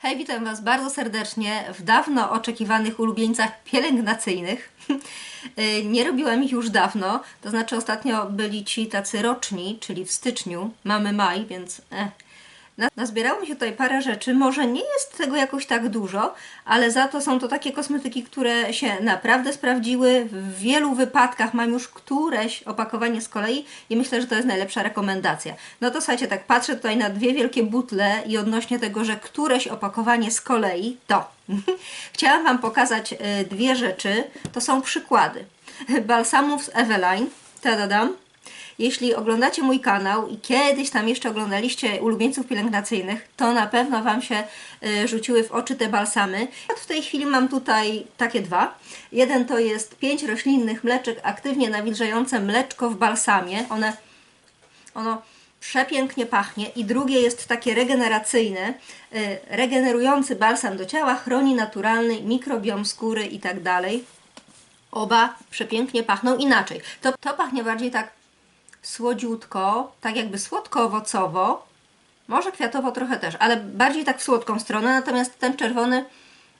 Hej, witam Was bardzo serdecznie w dawno oczekiwanych ulubieńcach pielęgnacyjnych. Y, Nie robiłam ich już dawno, to znaczy ostatnio byli ci tacy roczni, czyli w styczniu, mamy maj, więc eh. Na- Nazbierało mi się tutaj parę rzeczy, może nie jest tego jakoś tak dużo, ale za to są to takie kosmetyki, które się naprawdę sprawdziły. W wielu wypadkach mam już któreś opakowanie z kolei i myślę, że to jest najlepsza rekomendacja. No to słuchajcie, tak patrzę tutaj na dwie wielkie butle i odnośnie tego, że któreś opakowanie z kolei, to chciałam Wam pokazać y, dwie rzeczy. To są przykłady balsamów z Eveline. Tadadam. Jeśli oglądacie mój kanał i kiedyś tam jeszcze oglądaliście ulubieńców pielęgnacyjnych, to na pewno Wam się y, rzuciły w oczy te balsamy. W tej chwili mam tutaj takie dwa. Jeden to jest pięć roślinnych mleczek aktywnie nawilżające mleczko w balsamie. One, ono przepięknie pachnie i drugie jest takie regeneracyjne, y, regenerujący balsam do ciała, chroni naturalny mikrobiom skóry i tak dalej. Oba przepięknie pachną inaczej. To, to pachnie bardziej tak słodziutko, tak jakby słodko-owocowo, może kwiatowo trochę też, ale bardziej tak w słodką stronę, natomiast ten czerwony,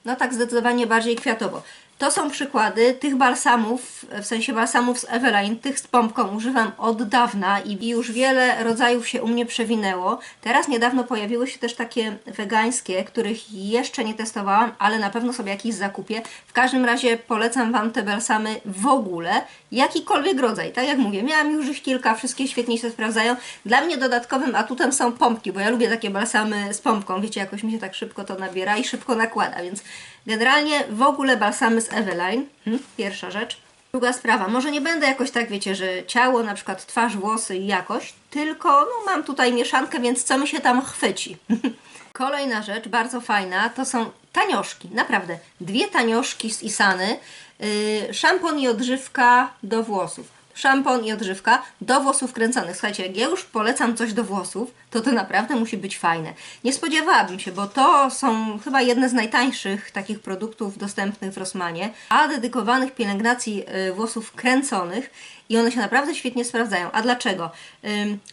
no tak zdecydowanie bardziej kwiatowo. To są przykłady tych balsamów, w sensie balsamów z Eveline, tych z pompką używam od dawna i już wiele rodzajów się u mnie przewinęło. Teraz niedawno pojawiły się też takie wegańskie, których jeszcze nie testowałam, ale na pewno sobie jakiś zakupię. W każdym razie polecam Wam te balsamy w ogóle, jakikolwiek rodzaj. Tak jak mówię, miałam już ich kilka, wszystkie świetnie się sprawdzają. Dla mnie dodatkowym atutem są pompki, bo ja lubię takie balsamy z pompką. Wiecie, jakoś mi się tak szybko to nabiera i szybko nakłada, więc generalnie w ogóle balsamy z Eveline. Hmm, pierwsza rzecz. Druga sprawa, może nie będę jakoś tak, wiecie, że ciało, na przykład twarz, włosy i jakość, tylko no, mam tutaj mieszankę, więc co mi się tam chwyci. Kolejna rzecz, bardzo fajna, to są tanioszki, naprawdę. Dwie tanioszki z Isany, yy, szampon i odżywka do włosów. Szampon i odżywka do włosów kręconych. Słuchajcie, jak ja już polecam coś do włosów, to to naprawdę musi być fajne. Nie spodziewałabym się, bo to są chyba jedne z najtańszych takich produktów dostępnych w Rossmanie, a dedykowanych pielęgnacji y, włosów kręconych i one się naprawdę świetnie sprawdzają. A dlaczego?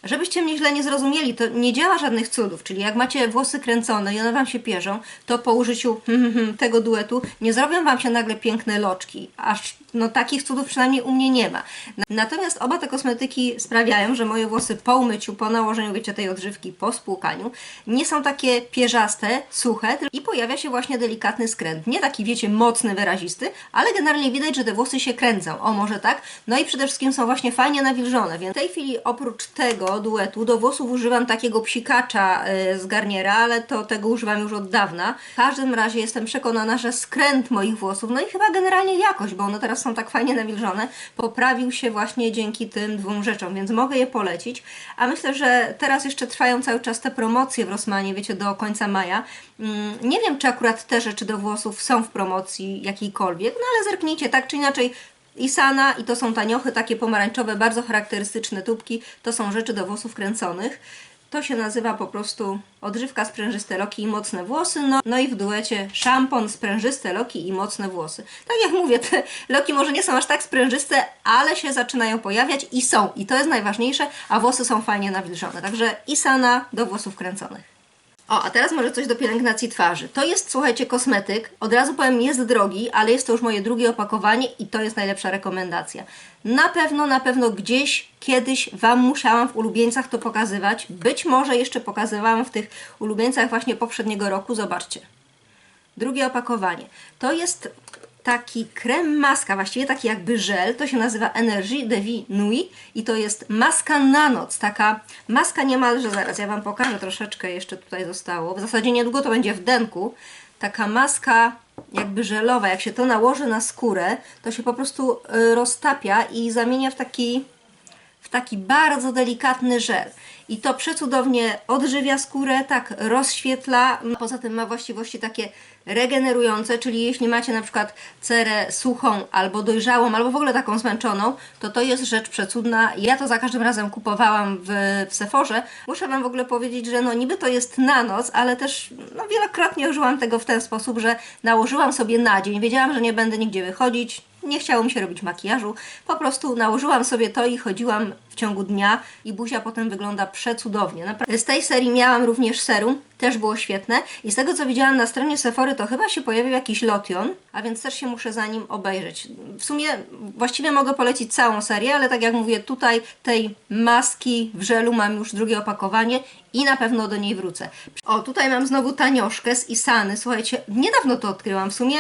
Żebyście mnie źle nie zrozumieli, to nie działa żadnych cudów, czyli jak macie włosy kręcone i one Wam się pierzą, to po użyciu tego duetu nie zrobią Wam się nagle piękne loczki, aż no takich cudów przynajmniej u mnie nie ma. Natomiast oba te kosmetyki sprawiają, że moje włosy po umyciu, po nałożeniu, wiecie, tej odżywki, po spłukaniu, nie są takie pierzaste, suche i pojawia się właśnie delikatny skręt. Nie taki, wiecie, mocny, wyrazisty, ale generalnie widać, że te włosy się kręcą. O, może tak? No i przede wszystkim są właśnie fajnie nawilżone, więc w tej chwili oprócz tego duetu do włosów używam takiego psikacza y, z Garniera, ale to tego używam już od dawna. W każdym razie jestem przekonana, że skręt moich włosów, no i chyba generalnie jakość, bo one teraz są tak fajnie nawilżone, poprawił się właśnie dzięki tym dwóm rzeczom, więc mogę je polecić. A myślę, że teraz jeszcze trwają cały czas te promocje w Rossmanie, wiecie, do końca maja. Mm, Nie wiem, czy akurat te rzeczy do włosów są w promocji jakiejkolwiek, no ale zerknijcie, tak czy inaczej Isana i to są taniochy, takie pomarańczowe, bardzo charakterystyczne tubki. To są rzeczy do włosów kręconych. To się nazywa po prostu odżywka sprężyste loki i mocne włosy. No, no i w duecie szampon, sprężyste loki i mocne włosy. Tak jak mówię, te loki może nie są aż tak sprężyste, ale się zaczynają pojawiać i są. I to jest najważniejsze, a włosy są fajnie nawilżone. Także Isana do włosów kręconych. O, a teraz może coś do pielęgnacji twarzy. To jest, słuchajcie, kosmetyk. Od razu powiem, jest drogi, ale jest to już moje drugie opakowanie i to jest najlepsza rekomendacja. Na pewno, na pewno gdzieś kiedyś Wam musiałam w ulubieńcach to pokazywać. Być może jeszcze pokazywałam w tych ulubieńcach właśnie poprzedniego roku. Zobaczcie. Drugie opakowanie. To jest taki krem maska, właściwie taki jakby żel, to się nazywa Energie de Nuit i to jest maska na noc, taka maska niemalże, zaraz ja Wam pokażę, troszeczkę jeszcze tutaj zostało, w zasadzie niedługo to będzie w denku, taka maska jakby żelowa, jak się to nałoży na skórę, to się po prostu y, roztapia i zamienia w taki w taki bardzo delikatny żel. I to przecudownie odżywia skórę, tak rozświetla. Poza tym ma właściwości takie regenerujące, czyli jeśli macie na przykład cerę suchą albo dojrzałą, albo w ogóle taką zmęczoną, to to jest rzecz przecudna. Ja to za każdym razem kupowałam w, w Sephorze. Muszę Wam w ogóle powiedzieć, że no niby to jest na noc, ale też no, wielokrotnie użyłam tego w ten sposób, że nałożyłam sobie na dzień. Wiedziałam, że nie będę nigdzie wychodzić, nie chciało mi się robić makijażu. Po prostu nałożyłam sobie to i chodziłam w ciągu dnia i buzia potem wygląda przecudownie. Z tej serii miałam również serum, też było świetne i z tego co widziałam na stronie Sephory to chyba się pojawił jakiś lotion, a więc też się muszę za nim obejrzeć. W sumie właściwie mogę polecić całą serię, ale tak jak mówię tutaj tej maski w żelu mam już drugie opakowanie i na pewno do niej wrócę. O, tutaj mam znowu tanioszkę z Isany. Słuchajcie, niedawno to odkryłam, w sumie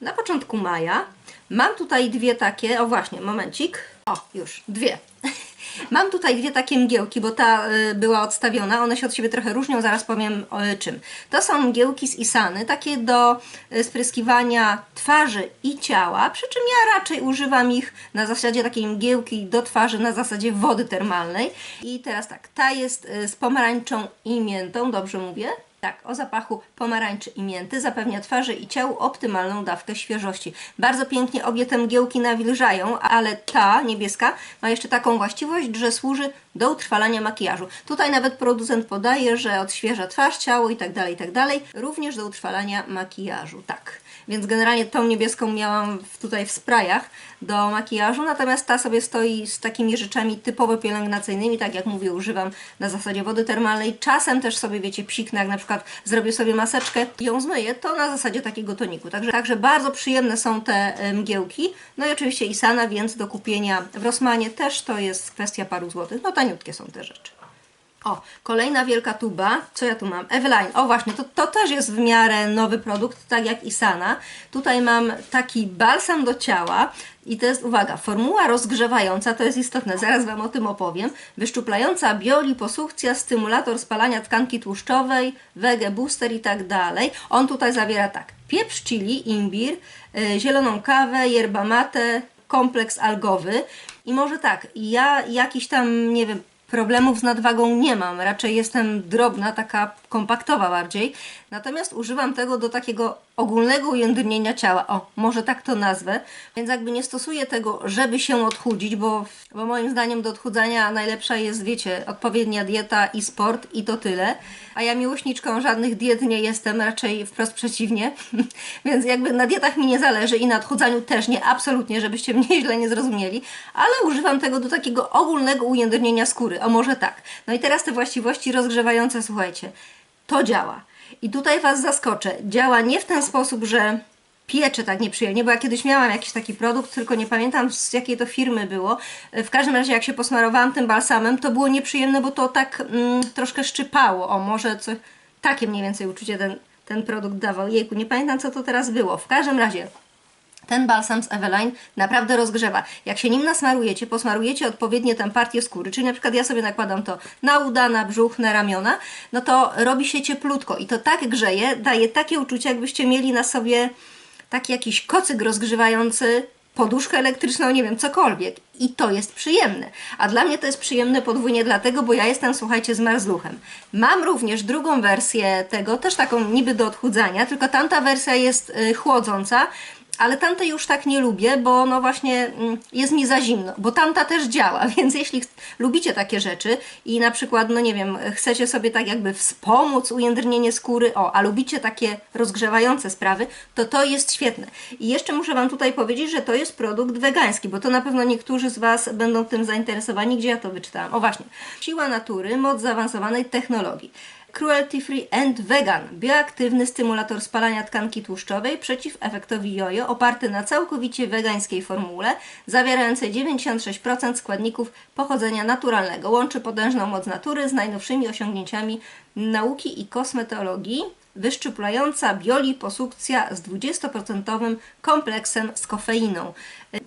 na początku maja. Mam tutaj dwie takie, o właśnie, momencik. O, już, dwie. Mam tutaj dwie takie mgiełki, bo ta y, była odstawiona. One się od siebie trochę różnią, zaraz powiem czym. To są mgiełki z Isany, takie do y, spryskiwania twarzy i ciała, przy czym ja raczej używam ich na zasadzie takiej mgiełki do twarzy, na zasadzie wody termalnej. I teraz tak, ta jest y, z pomarańczą i miętą, dobrze mówię? Tak, o zapachu pomarańczy i mięty zapewnia twarzy i ciału optymalną dawkę świeżości. Bardzo pięknie obie te mgiełki nawilżają, ale ta niebieska ma jeszcze taką właściwość, że służy do utrwalania makijażu. Tutaj nawet producent podaje, że odświeża twarz, ciało i tak dalej, i tak. Również do utrwalania makijażu, tak. Więc generalnie tą niebieską miałam tutaj w sprayach do makijażu, natomiast ta sobie stoi z takimi rzeczami typowo pielęgnacyjnymi, tak jak mówię, używam na zasadzie wody termalnej. Czasem też sobie, wiecie, psiknę, jak na przykład zrobię sobie maseczkę i ją zmyję, to na zasadzie takiego toniku. Także, także bardzo przyjemne są te e, mgiełki. No i oczywiście Isana, więc do kupienia w Rossmanie też to jest kwestia paru złotych. No taniutkie są te rzeczy. O, kolejna wielka tuba. Co ja tu mam? Eveline. O właśnie, to, to też jest w miarę nowy produkt, tak jak Isana. Tutaj mam taki balsam do ciała i to jest, uwaga, formuła rozgrzewająca, to jest istotne, zaraz Wam o tym opowiem. Wyszczuplająca bioliposukcja, stymulator spalania tkanki tłuszczowej, wege booster i tak dalej. On tutaj zawiera tak, pieprz chili, imbir, yy, zieloną kawę, yerba mate, kompleks algowy. I może tak, ja jakiś tam, nie wiem, problemów z nadwagą nie mam. Raczej jestem drobna, taka kompaktowa bardziej. Natomiast używam tego do takiego ogólnego ujędrnienia ciała. O, może tak to nazwę. Więc jakby nie stosuję tego, żeby się odchudzić, bo, bo moim zdaniem do odchudzania najlepsza jest, wiecie, odpowiednia dieta i sport i to tyle. A ja miłośniczką żadnych diet nie jestem, raczej wprost przeciwnie. Więc jakby na dietach mi nie zależy i na odchudzaniu też nie, absolutnie, żebyście mnie źle nie zrozumieli. Ale używam tego do takiego ogólnego ujędrnienia skóry. O, może tak. No i teraz te właściwości rozgrzewające, słuchajcie, to działa. I tutaj Was zaskoczę. Działa nie w ten sposób, że piecze tak nieprzyjemnie, bo ja kiedyś miałam jakiś taki produkt, tylko nie pamiętam z jakiej to firmy było. W każdym razie jak się posmarowałam tym balsamem, to było nieprzyjemne, bo to tak mm, troszkę szczypało. O, może coś, takie mniej więcej uczucie ten, ten produkt dawał. Jejku, nie pamiętam co to teraz było. W każdym razie ten balsam z Eveline naprawdę rozgrzewa. Jak się nim nasmarujecie, posmarujecie odpowiednie tam partie skóry, czyli na przykład ja sobie nakładam to na uda, na brzuch, na ramiona, no to robi się cieplutko i to tak grzeje, daje takie uczucie, jakbyście mieli na sobie taki jakiś kocyk rozgrzewający, poduszkę elektryczną, nie wiem, cokolwiek. I to jest przyjemne. A dla mnie to jest przyjemne podwójnie dlatego, bo ja jestem, słuchajcie, z marzluchem. Mam również drugą wersję tego, też taką niby do odchudzania, tylko tamta wersja jest y, chłodząca, ale tamte już tak nie lubię, bo no właśnie mm, jest mi za zimno, bo tamta też działa, więc jeśli lubicie takie rzeczy i na przykład, no nie wiem, chcecie sobie tak jakby wspomóc ujędrnienie skóry, o, a lubicie takie rozgrzewające sprawy, to to jest świetne. I jeszcze muszę Wam tutaj powiedzieć, że to jest produkt wegański, bo to na pewno niektórzy z Was będą tym zainteresowani, gdzie ja to wyczytałam. O właśnie, siła natury, moc zaawansowanej technologii. Cruelty Free and Vegan, bioaktywny stymulator spalania tkanki tłuszczowej przeciw efektowi jojo, oparty na całkowicie wegańskiej formule, zawierającej 96% składników pochodzenia naturalnego. Łączy potężną moc natury z najnowszymi osiągnięciami nauki i kosmetologii, wyszczuplająca bioliposukcja z 20% kompleksem z kofeiną.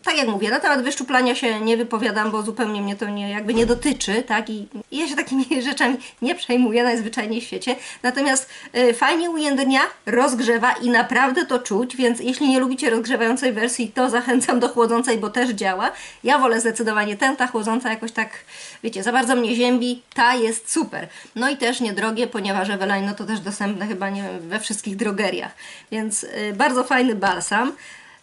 Tak jak mówię, na temat wyszczuplania się nie wypowiadam, bo zupełnie mnie to nie, jakby nie dotyczy, tak? I, ja się takimi rzeczami nie przejmuję najzwyczajniej w świecie. Natomiast y, fajnie ujędrnia, rozgrzewa i naprawdę to czuć, więc jeśli nie lubicie rozgrzewającej wersji, to zachęcam do chłodzącej, bo też działa. Ja wolę zdecydowanie tę, ta chłodząca jakoś tak, wiecie, za bardzo mnie ziębi, ta jest super. No i też niedrogie, ponieważ Eveline no to też dostępne chyba, nie wiem, we wszystkich drogeriach. Więc y, bardzo fajny balsam.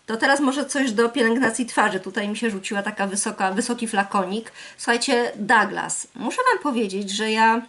To teraz może coś do pielęgnacji twarzy. Tutaj mi się rzuciła taka wysoka, wysoki flakonik. Słuchajcie, Douglas. Muszę Wam powiedzieć, że ja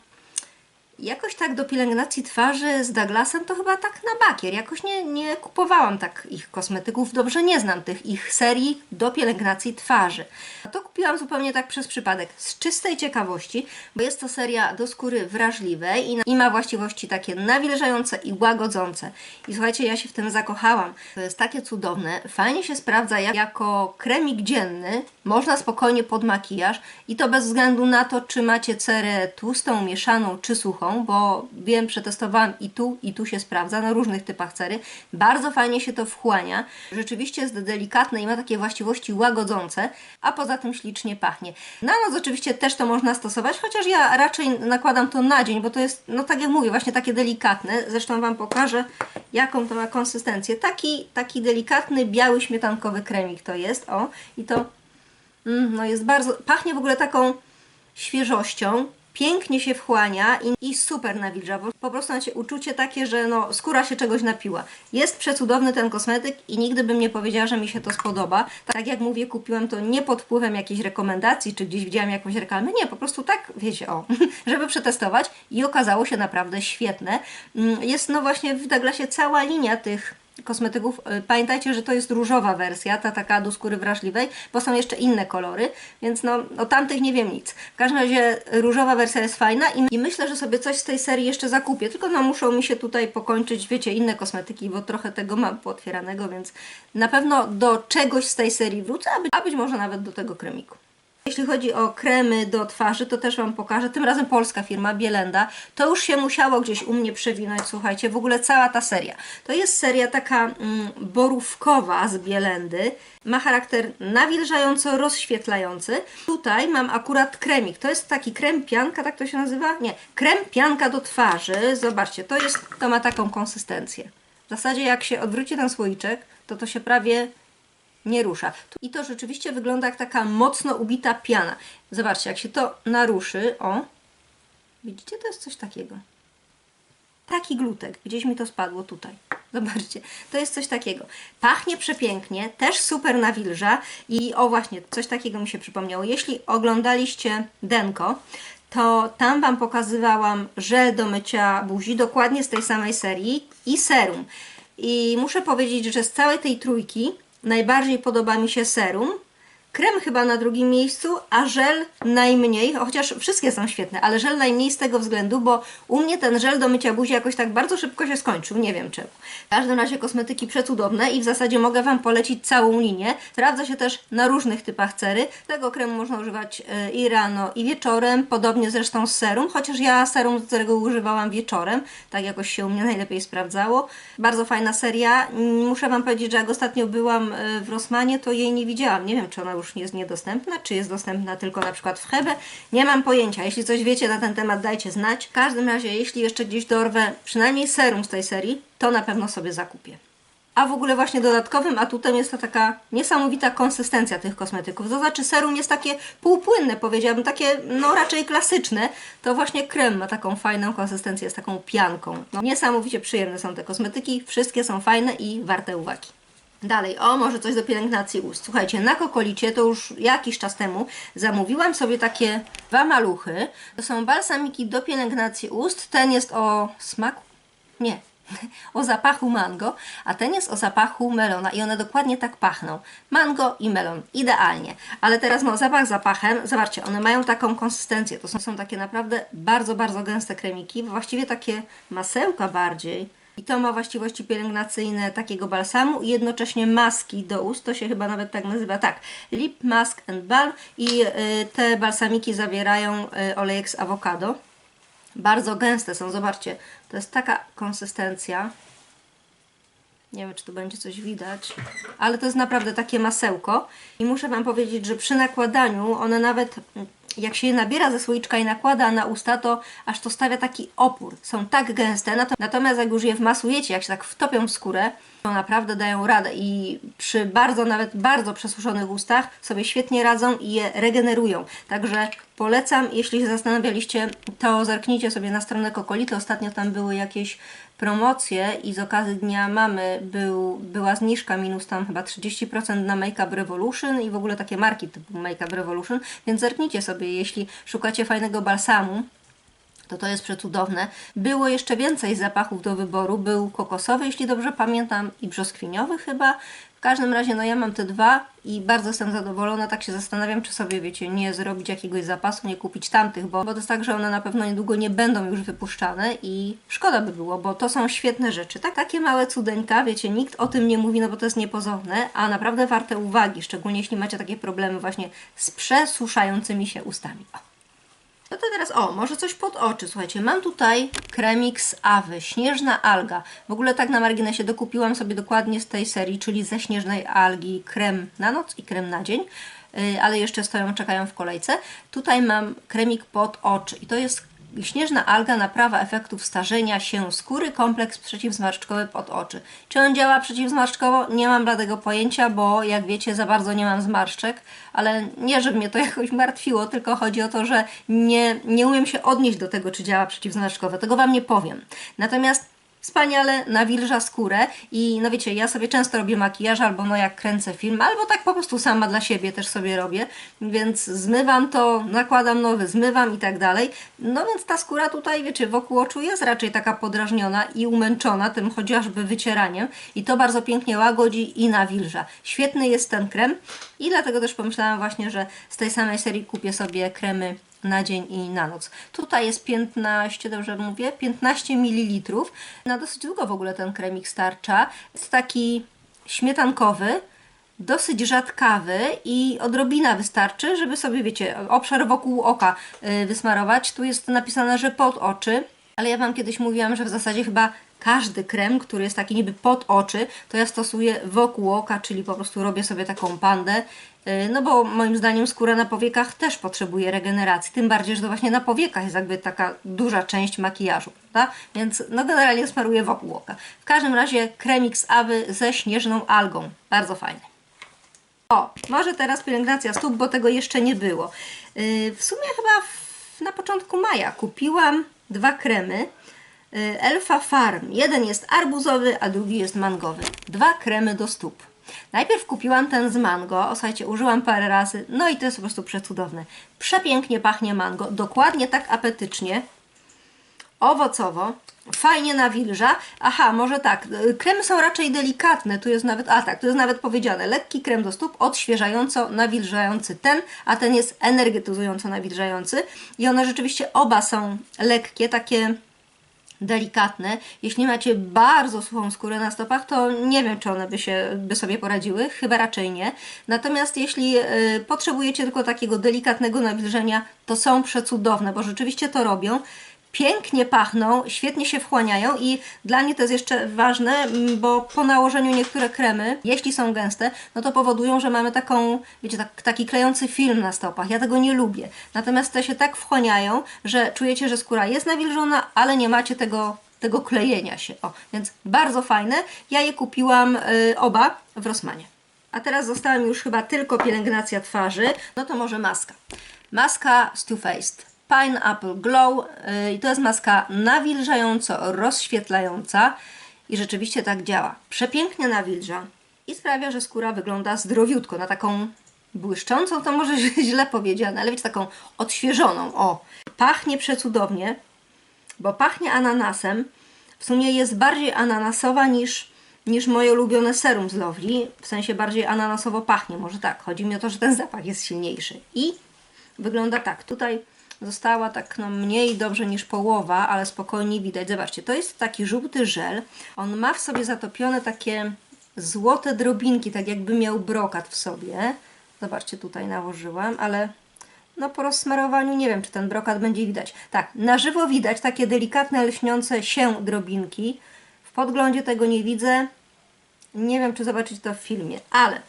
Jakoś tak do pielęgnacji twarzy z Douglasem to chyba tak na bakier. Jakoś nie, nie kupowałam tak ich kosmetyków. Dobrze nie znam tych ich serii do pielęgnacji twarzy. To kupiłam zupełnie tak przez przypadek, z czystej ciekawości, bo jest to seria do skóry wrażliwej i, i ma właściwości takie nawilżające i łagodzące. I słuchajcie, ja się w tym zakochałam. To jest takie cudowne. Fajnie się sprawdza jak, jako kremik dzienny. Można spokojnie pod makijaż i to bez względu na to, czy macie cerę tłustą, mieszaną czy suchą, bo wiem, przetestowałam i tu, i tu się sprawdza na różnych typach cery. Bardzo fajnie się to wchłania. Rzeczywiście jest delikatne i ma takie właściwości łagodzące, a poza tym ślicznie pachnie. Na noc oczywiście też to można stosować, chociaż ja raczej nakładam to na dzień, bo to jest, no tak jak mówię, właśnie takie delikatne. Zresztą Wam pokażę, jaką to ma konsystencję. Taki, taki delikatny, biały, śmietankowy kremik to jest. O, i to Mm, no jest bardzo, pachnie w ogóle taką świeżością, pięknie się wchłania i, i super nawilża, po prostu macie uczucie takie, że no, skóra się czegoś napiła. Jest przecudowny ten kosmetyk i nigdy bym nie powiedziała, że mi się to spodoba. Tak jak mówię, kupiłam to nie pod wpływem jakiejś rekomendacji, czy gdzieś widziałam jakąś reklamę, nie, po prostu tak, wiecie, o, żeby przetestować i okazało się naprawdę świetne. Mm, Jest no właśnie w Douglasie cała linia tych kosmetyków. Y, Pamiętajcie, że to jest różowa wersja, ta taka do skóry wrażliwej, bo są jeszcze inne kolory, więc no o tamtych nie wiem nic. W każdym razie różowa wersja jest fajna i, i myślę, że sobie coś z tej serii jeszcze zakupię, tylko no muszą mi się tutaj pokończyć, wiecie, inne kosmetyki, bo trochę tego mam pootwieranego, więc na pewno do czegoś z tej serii wrócę, a być, a być może nawet do tego kremiku. Jeśli chodzi o kremy do twarzy, to też Wam pokażę. Tym razem polska firma Bielenda. To już się musiało gdzieś u mnie przewinąć, słuchajcie, w ogóle cała ta seria. To jest seria taka mm, borówkowa z Bielendy. Ma charakter nawilżająco rozświetlający. Tutaj mam akurat kremik. To jest taki krem pianka, tak to się nazywa? Nie, krem pianka do twarzy. Zobaczcie, to jest, to ma taką konsystencję. W zasadzie jak się odwróci ten słoiczek, to to się prawie nie rusza. I to rzeczywiście wygląda jak taka mocno ubita piana. Zobaczcie, jak się to naruszy, o, widzicie, to jest coś takiego. Taki glutek, gdzieś mi to spadło tutaj. Zobaczcie, to jest coś takiego. Pachnie przepięknie, też super nawilża i o właśnie, coś takiego mi się przypomniało. Jeśli oglądaliście Denko, to tam Wam pokazywałam żel do mycia buzi, dokładnie z tej samej serii i serum. I muszę powiedzieć, że z całej tej trójki najbardziej podoba mi się serum. Krem chyba na drugim miejscu, a żel najmniej, chociaż wszystkie są świetne, ale żel najmniej z tego względu, bo u mnie ten żel do mycia buzi jakoś tak bardzo szybko się skończył, nie wiem czemu. W każdym razie kosmetyki przecudowne i w zasadzie mogę Wam polecić całą linię. Sprawdza się też na różnych typach cery. Tego kremu można używać e, i rano, i wieczorem, podobnie zresztą z serum, chociaż ja serum, którego używałam wieczorem, tak jakoś się u mnie najlepiej sprawdzało. Bardzo fajna seria. Muszę Wam powiedzieć, że jak ostatnio byłam e, w Rossmanie, to jej nie widziałam. Nie wiem, czy ona już jest niedostępna, czy jest dostępna tylko na przykład w Hebe. Nie mam pojęcia. Jeśli coś wiecie na ten temat, dajcie znać. W każdym razie, jeśli jeszcze gdzieś dorwę przynajmniej serum z tej serii, to na pewno sobie zakupię. A w ogóle właśnie dodatkowym atutem jest to taka niesamowita konsystencja tych kosmetyków. To znaczy serum jest takie półpłynne, powiedziałabym, takie no raczej klasyczne. To właśnie krem ma taką fajną konsystencję, z taką pianką. No, niesamowicie przyjemne są te kosmetyki, wszystkie są fajne i warte uwagi. Dalej, o może coś do pielęgnacji ust. Słuchajcie, na Kokolicie to już jakiś czas temu zamówiłam sobie takie dwa maluchy. To są balsamiki do pielęgnacji ust. Ten jest o smaku? Nie, o zapachu mango, a ten jest o zapachu melona i one dokładnie tak pachną. Mango i melon, idealnie. Ale teraz no zapach zapachem, zobaczcie, one mają taką konsystencję. To są, są takie naprawdę bardzo, bardzo gęste kremiki, właściwie takie masełka bardziej. I to ma właściwości pielęgnacyjne takiego balsamu i jednocześnie maski do ust, to się chyba nawet tak nazywa, tak, lip mask and balm i y, te balsamiki zawierają y, olejek z awokado. Bardzo gęste są, zobaczcie, to jest taka konsystencja. Nie wiem, czy tu będzie coś widać, ale to jest naprawdę takie masełko. I muszę Wam powiedzieć, że przy nakładaniu one nawet, jak się je nabiera ze słoiczka i nakłada na usta, to aż to stawia taki opór. Są tak gęste, nato- natomiast jak już je wmasujecie, jak się tak wtopią w skórę, to naprawdę dają radę i przy bardzo, nawet bardzo przesuszonych ustach sobie świetnie radzą i je regenerują. Także polecam, jeśli się zastanawialiście, to zerknijcie sobie na stronę Kokolity. Ostatnio tam były jakieś promocje i z okazji Dnia Mamy był, była zniżka minus tam chyba 30% na Make Up Revolution i w ogóle takie marki typu Make Up Revolution, więc zerknijcie sobie, jeśli szukacie fajnego balsamu to to jest przecudowne. Było jeszcze więcej zapachów do wyboru. Był kokosowy, jeśli dobrze pamiętam, i brzoskwiniowy chyba. W każdym razie, no ja mam te dwa i bardzo jestem zadowolona. Tak się zastanawiam, czy sobie, wiecie, nie zrobić jakiegoś zapasu, nie kupić tamtych, bo, bo to jest tak, że one na pewno niedługo nie będą już wypuszczane i szkoda by było, bo to są świetne rzeczy. Tak, takie małe cudeńka, wiecie, nikt o tym nie mówi, no bo to jest niepozorne, a naprawdę warte uwagi, szczególnie jeśli macie takie problemy właśnie z przesuszającymi się ustami. O. No to teraz, o, może coś pod oczy. Słuchajcie, mam tutaj kremik z Awy, śnieżna alga. W ogóle tak na marginesie dokupiłam sobie dokładnie z tej serii, czyli ze śnieżnej algi krem na noc i krem na dzień, yy, ale jeszcze stoją, czekają w kolejce. Tutaj mam kremik pod oczy i to jest Śnieżna alga naprawa efektów starzenia się skóry, kompleks przeciwzmarszczkowy pod oczy. Czy on działa przeciwzmarszczkowo? Nie mam bladego pojęcia, bo jak wiecie, za bardzo nie mam zmarszczek, ale nie, żeby mnie to jakoś martwiło, tylko chodzi o to, że nie, nie umiem się odnieść do tego, czy działa przeciwzmarszczkowo. Tego Wam nie powiem. Natomiast wspaniale nawilża skórę i no wiecie, ja sobie często robię makijaż albo no jak kręcę film, albo tak po prostu sama dla siebie też sobie robię, więc zmywam to, nakładam nowy, zmywam i tak dalej. No więc ta skóra tutaj, wiecie, wokół oczu jest raczej taka podrażniona i umęczona tym chociażby wycieraniem i to bardzo pięknie łagodzi i nawilża. Świetny jest ten krem i dlatego też pomyślałam właśnie, że z tej samej serii kupię sobie kremy na dzień i na noc. Tutaj jest 15, dobrze mówię, 15 ml. Na dosyć długo w ogóle ten kremik starcza. Jest taki śmietankowy, dosyć rzadkawy i odrobina wystarczy, żeby sobie, wiecie, obszar wokół oka y, wysmarować. Tu jest napisane, że pod oczy, ale ja Wam kiedyś mówiłam, że w zasadzie chyba każdy krem, który jest taki niby pod oczy, to ja stosuję wokół oka, czyli po prostu robię sobie taką pandę, no bo moim zdaniem skóra na powiekach też potrzebuje regeneracji, tym bardziej, że to właśnie na powiekach jest jakby taka duża część makijażu, prawda? Więc no generalnie smaruję wokół oka. W każdym razie kremik z Awy ze śnieżną algą, bardzo fajny. O, może teraz pielęgnacja stóp, bo tego jeszcze nie było. Yy, w sumie chyba w, na początku maja kupiłam dwa kremy. Yy, Elfa Farm. Jeden jest arbuzowy, a drugi jest mangowy. Dwa kremy do stóp. Najpierw kupiłam ten z mango, o słuchajcie, użyłam parę razy, no i to jest po prostu przecudowne. Przepięknie pachnie mango, dokładnie tak apetycznie, owocowo, fajnie nawilża. Aha, może tak, y, kremy są raczej delikatne, tu jest nawet, a tak, tu jest nawet powiedziane, lekki krem do stóp, odświeżająco nawilżający ten, a ten jest energetyzująco nawilżający i one rzeczywiście oba są lekkie, takie delikatne. Jeśli macie bardzo suchą skórę na stopach, to nie wiem, czy one by, się, by sobie poradziły, chyba raczej nie. Natomiast jeśli y, potrzebujecie tylko takiego delikatnego nawilżenia, to są przecudowne, bo rzeczywiście to robią pięknie pachną, świetnie się wchłaniają i dla mnie to jest jeszcze ważne, bo po nałożeniu niektóre kremy, jeśli są gęste, no to powodują, że mamy taką, wiecie, tak, taki klejący film na stopach. Ja tego nie lubię. Natomiast te się tak wchłaniają, że czujecie, że skóra jest nawilżona, ale nie macie tego tego klejenia się. O, więc bardzo fajne. Ja je kupiłam y, oba w Rossmanie. A teraz została mi już chyba tylko pielęgnacja twarzy. No to może maska. Maska Too Faced. Pineapple Glow y, i to jest maska nawilżająco rozświetlająca i rzeczywiście tak działa. Przepięknie nawilża i sprawia, że skóra wygląda zdrowiutko, na taką błyszczącą, to może źle powiedziane, ale wiecie, taką odświeżoną. O, pachnie przecudownie, bo pachnie ananasem. W sumie jest bardziej ananasowa niż, niż moje ulubione serum z Lovely, w sensie bardziej ananasowo pachnie, może tak. Chodzi mi o to, że ten zapach jest silniejszy. I wygląda tak. Tutaj została tak no, mniej dobrze niż połowa, ale spokojnie widać. Zobaczcie, to jest taki żółty żel. On ma w sobie zatopione takie złote drobinki, tak jakby miał brokat w sobie. Zobaczcie, tutaj nałożyłam, ale no po rozsmarowaniu nie wiem, czy ten brokat będzie widać. Tak, na żywo widać takie delikatne, lśniące się drobinki. W podglądzie tego nie widzę. Nie wiem, czy zobaczyć to w filmie, ale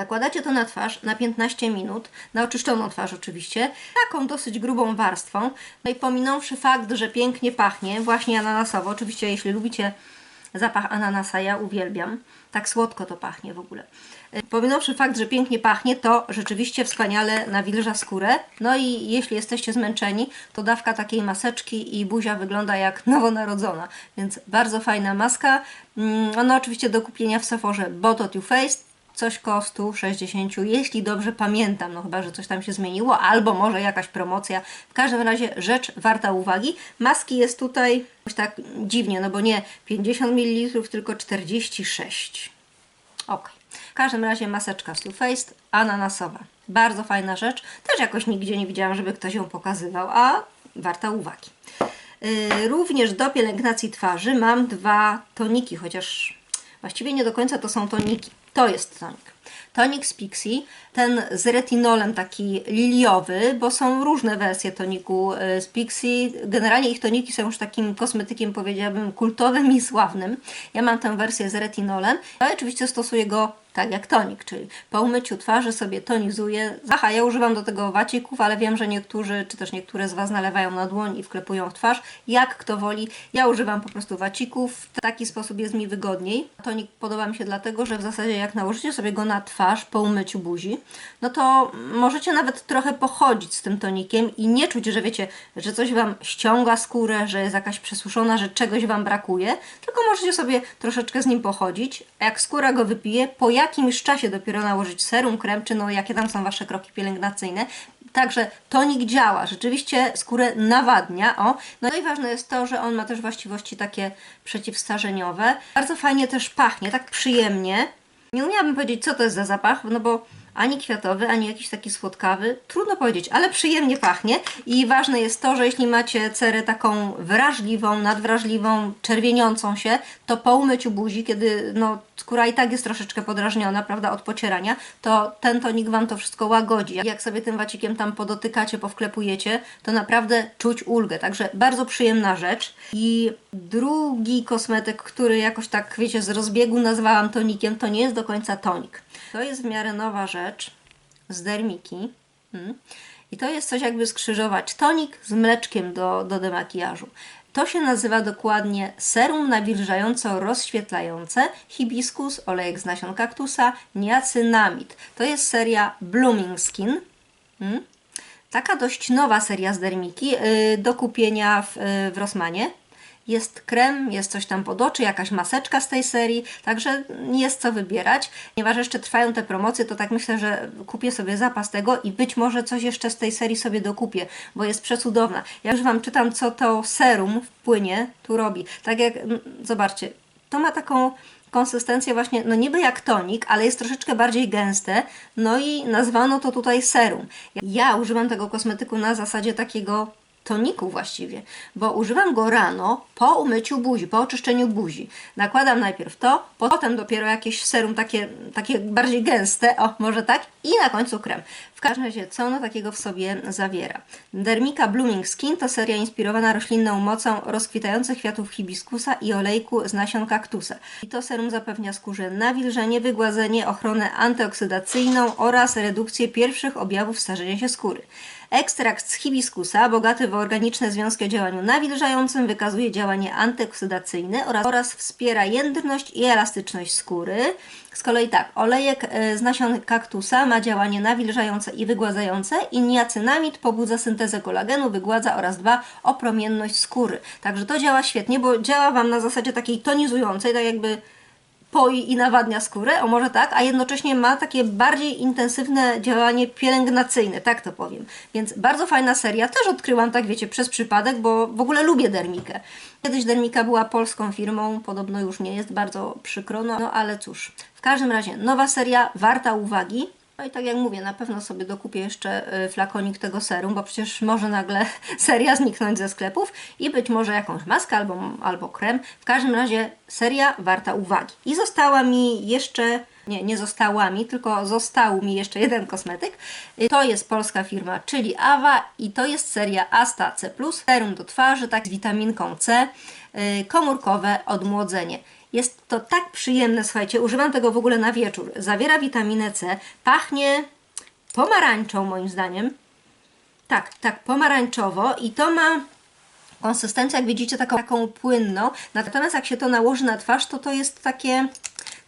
Nakładacie to na twarz na 15 minut, na oczyszczoną twarz oczywiście, taką dosyć grubą warstwą. No i pominąwszy fakt, że pięknie pachnie, właśnie ananasowo, oczywiście jeśli lubicie zapach ananasa, ja uwielbiam, tak słodko to pachnie w ogóle. Pominąwszy fakt, że pięknie pachnie, to rzeczywiście wspaniale nawilża skórę. No i jeśli jesteście zmęczeni, to dawka takiej maseczki i buzia wygląda jak nowonarodzona. Więc bardzo fajna maska. Mm, Ona oczywiście do kupienia w Sephorze Boto Too Faced coś koło 160, jeśli dobrze pamiętam, no chyba, że coś tam się zmieniło, albo może jakaś promocja. W każdym razie rzecz warta uwagi. Maski jest tutaj tak dziwnie, no bo nie 50 ml, tylko 46. Ok. W każdym razie maseczka Too Faced, ananasowa. Bardzo fajna rzecz. Też jakoś nigdzie nie widziałam, żeby ktoś ją pokazywał, a warta uwagi. Yy, również do pielęgnacji twarzy mam dwa toniki, chociaż właściwie nie do końca to są toniki. To jest tonik. Tonik z Pixie, ten z retinolem taki liliowy, bo są różne wersje toniku y, z Pixie. Generalnie ich toniki są już takim kosmetykiem, powiedziałabym, kultowym i sławnym. Ja mam tę wersję z retinolem, ale oczywiście stosuję go tak jak tonik, czyli po umyciu twarzy sobie tonizuję. Aha, ja używam do tego wacików, ale wiem, że niektórzy, czy też niektóre z Was nalewają na dłoń i wklepują w twarz. Jak kto woli, ja używam po prostu wacików. W taki sposób jest mi wygodniej. Tonik podoba mi się dlatego, że w zasadzie jak nałożycie sobie go na twarz po umyciu buzi, no to możecie nawet trochę pochodzić z tym tonikiem i nie czuć, że wiecie, że coś Wam ściąga skórę, że jest jakaś przesuszona, że czegoś Wam brakuje, tylko możecie sobie troszeczkę z nim pochodzić, a jak skóra go wypije, po jakimś czasie dopiero nałożyć serum, krem, czy no jakie tam są Wasze kroki pielęgnacyjne. Także tonik działa, rzeczywiście skórę nawadnia. O. No i ważne jest to, że on ma też właściwości takie przeciwstarzeniowe. Bardzo fajnie też pachnie, tak przyjemnie. Nie umiałabym powiedzieć, co to jest za zapach, no bo ani kwiatowy, ani jakiś taki słodkawy. Trudno powiedzieć, ale przyjemnie pachnie. I ważne jest to, że jeśli macie cerę taką wrażliwą, nadwrażliwą, czerwieniącą się, to po umyciu buzi, kiedy no, skóra i tak jest troszeczkę podrażniona, prawda, od pocierania, to ten tonik Wam to wszystko łagodzi. Jak sobie tym wacikiem tam podotykacie, powklepujecie, to naprawdę czuć ulgę. Także bardzo przyjemna rzecz. I drugi kosmetyk, który jakoś tak, wiecie, z rozbiegu nazwałam tonikiem, to nie jest do końca tonik. To jest w miarę nowa rzecz z dermiki. Mm. I to jest coś jakby skrzyżować tonik z mleczkiem do, do demakijażu. To się nazywa dokładnie serum nawilżająco-rozświetlające hibiskus, olejek z nasion kaktusa, niacynamid. To jest seria Blooming Skin. Mm. Taka dość nowa seria z dermiki yy, do kupienia w, yy, w Rossmanie. Jest krem, jest coś tam pod oczy, jakaś maseczka z tej serii, także jest co wybierać. Ponieważ jeszcze trwają te promocje, to tak myślę, że kupię sobie zapas tego i być może coś jeszcze z tej serii sobie dokupię, bo jest przecudowna. Ja już Wam czytam, co to serum w płynie tu robi. Tak jak, mm, zobaczcie, to ma taką konsystencję właśnie, no niby jak tonik, ale jest troszeczkę bardziej gęste, no i nazwano to tutaj serum. Ja używam tego kosmetyku na zasadzie takiego toniku właściwie, bo używam go rano po umyciu buzi, po oczyszczeniu buzi. Nakładam najpierw to, potem dopiero jakieś serum takie, takie bardziej gęste, o może tak, i na końcu krem. W każdym razie, co ono takiego w sobie zawiera? Dermika Blooming Skin to seria inspirowana roślinną mocą rozkwitających kwiatów hibiskusa i olejku z nasion kaktusa. I to serum zapewnia skórze nawilżenie, wygładzenie, ochronę antyoksydacyjną oraz redukcję pierwszych objawów starzenia się skóry. Ekstrakt z hibiskusa, bogaty w organiczne związki o działaniu nawilżającym, wykazuje działanie antyoksydacyjne oraz, oraz wspiera jędrność i elastyczność skóry. Z kolei tak, olejek e, z nasion kaktusa ma działanie nawilżające i wygładzające i niacynamid pobudza syntezę kolagenu, wygładza oraz dba o promienność skóry. Także to działa świetnie, bo działa Wam na zasadzie takiej tonizującej, tak jakby poi i nawadnia skórę, o może tak, a jednocześnie ma takie bardziej intensywne działanie pielęgnacyjne, tak to powiem. Więc bardzo fajna seria, też odkryłam tak, wiecie, przez przypadek, bo w ogóle lubię Dermikę. Kiedyś Dermika była polską firmą, podobno już nie jest, bardzo przykro, no, no ale cóż. W każdym razie, nowa seria, warta uwagi. No i tak jak mówię, na pewno sobie dokupię jeszcze y, flakonik tego serum, bo przecież może nagle seria zniknąć ze sklepów i być może jakąś maskę albo, albo krem. W każdym razie seria warta uwagi. I została mi jeszcze, nie, nie została mi, tylko został mi jeszcze jeden kosmetyk. Y, To jest polska firma, czyli Awa i to jest seria Asta C+, serum do twarzy, tak z witaminką C, y, komórkowe odmłodzenie. Jest to tak przyjemne, słuchajcie, używam tego w ogóle na wieczór. Zawiera witaminę C, pachnie pomarańczą moim zdaniem. Tak, tak, pomarańczowo i to ma konsystencję, jak widzicie, taką, taką płynną. Natomiast jak się to nałoży na twarz, to to jest takie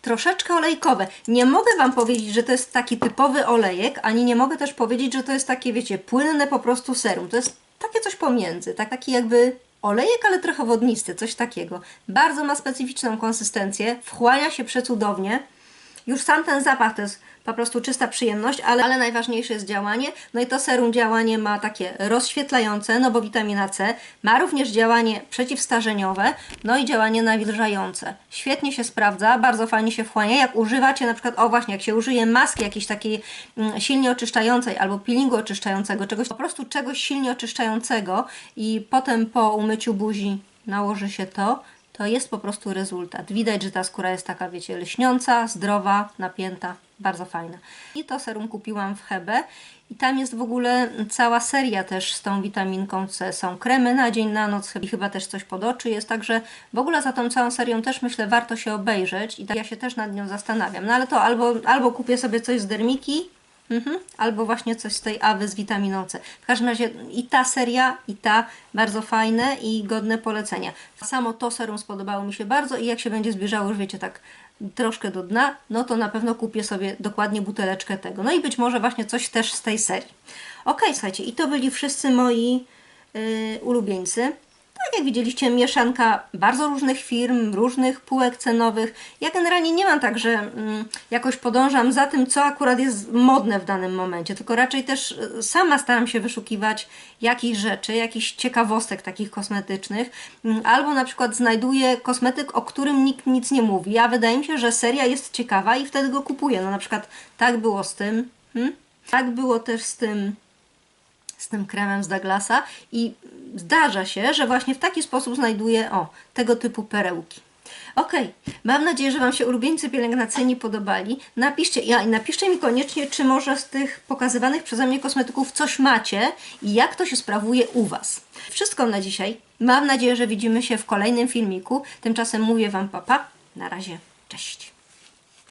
troszeczkę olejkowe. Nie mogę Wam powiedzieć, że to jest taki typowy olejek, ani nie mogę też powiedzieć, że to jest takie, wiecie, płynne po prostu serum. To jest takie coś pomiędzy, tak, taki jakby olejek, ale trochę wodnisty, coś takiego. Bardzo ma specyficzną konsystencję, wchłania się przecudownie. Już sam ten zapach to jest po prostu czysta przyjemność, ale, ale najważniejsze jest działanie. No i to serum działanie ma takie rozświetlające, no bo witamina C, ma również działanie przeciwstarzeniowe, no i działanie nawilżające. Świetnie się sprawdza, bardzo fajnie się wchłania. Jak używacie na przykład, o właśnie, jak się użyje maski jakiejś takiej mm, silnie oczyszczającej albo peelingu oczyszczającego, czegoś po prostu czegoś silnie oczyszczającego i potem po umyciu buzi nałoży się to, to jest po prostu rezultat. Widać, że ta skóra jest taka, wiecie, lśniąca, zdrowa, napięta, bardzo fajna. I to serum kupiłam w Hebe i tam jest w ogóle cała seria też z tą witaminką C. Są kremy na dzień, na noc i chyba też coś pod oczy jest, także w ogóle za tą całą serią też myślę warto się obejrzeć i tak ja się też nad nią zastanawiam. No ale to albo, albo kupię sobie coś z dermiki, Mhm. Albo właśnie coś z tej Awy z witaminą C. W każdym razie i ta seria, i ta bardzo fajne i godne polecenia. Samo to serum spodobało mi się bardzo i jak się będzie zbliżało, już wiecie, tak troszkę do dna, no to na pewno kupię sobie dokładnie buteleczkę tego. No i być może właśnie coś też z tej serii. Ok, słuchajcie, i to byli wszyscy moi yy, ulubieńcy. Tak jak widzieliście, mieszanka bardzo różnych firm, różnych półek cenowych. Ja generalnie nie mam tak, że mm, jakoś podążam za tym, co akurat jest modne w danym momencie, tylko raczej też y, sama staram się wyszukiwać jakichś rzeczy, jakichś ciekawostek takich kosmetycznych, mm, albo na przykład znajduję kosmetyk, o którym nikt nic nie mówi, a wydaje mi się, że seria jest ciekawa i wtedy go kupuję. No na przykład tak było z tym, hmm? tak było też z tym z tym kremem z Douglasa i zdarza się, że właśnie w taki sposób znajduję o, tego typu perełki. Ok, mam nadzieję, że Wam się ulubieńcy pielęgnacyjni podobali. Napiszcie, ja, napiszcie mi koniecznie, czy może z tych pokazywanych przeze mnie kosmetyków coś macie i jak to się sprawuje u Was. Wszystko na dzisiaj. Mam nadzieję, że widzimy się w kolejnym filmiku. Tymczasem mówię Wam papa. Na razie, cześć.